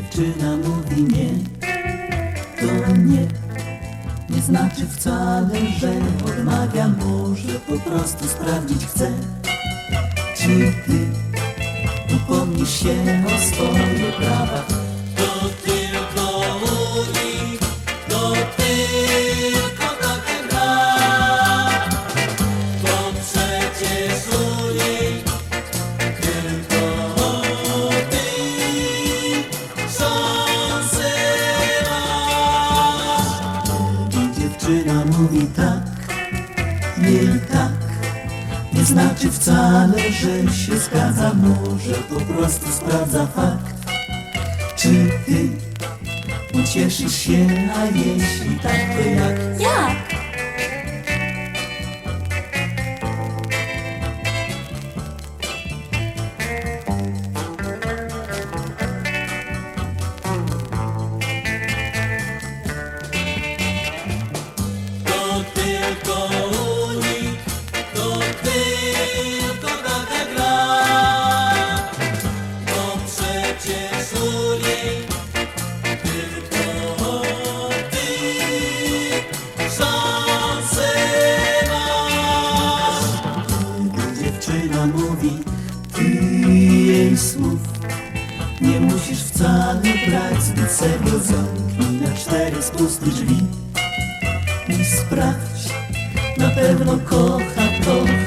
dziewczyna mówi nie, to nie. Nie znaczy wcale, że odmawia, może po prostu sprawdzić chce. Czy ty upomnisz się o swoje prawa? Mówi tak, jej tak. Nie znaczy wcale, że się zgadza, może po prostu sprawdza fakt. Czy ty ucieszysz się, a jeśli tak, to jak? Jak? Mówi, ty jej słów nie musisz wcale brać zbyt serio Zamknij na cztery spusty drzwi. I sprawdź. Na pewno kocha, kocha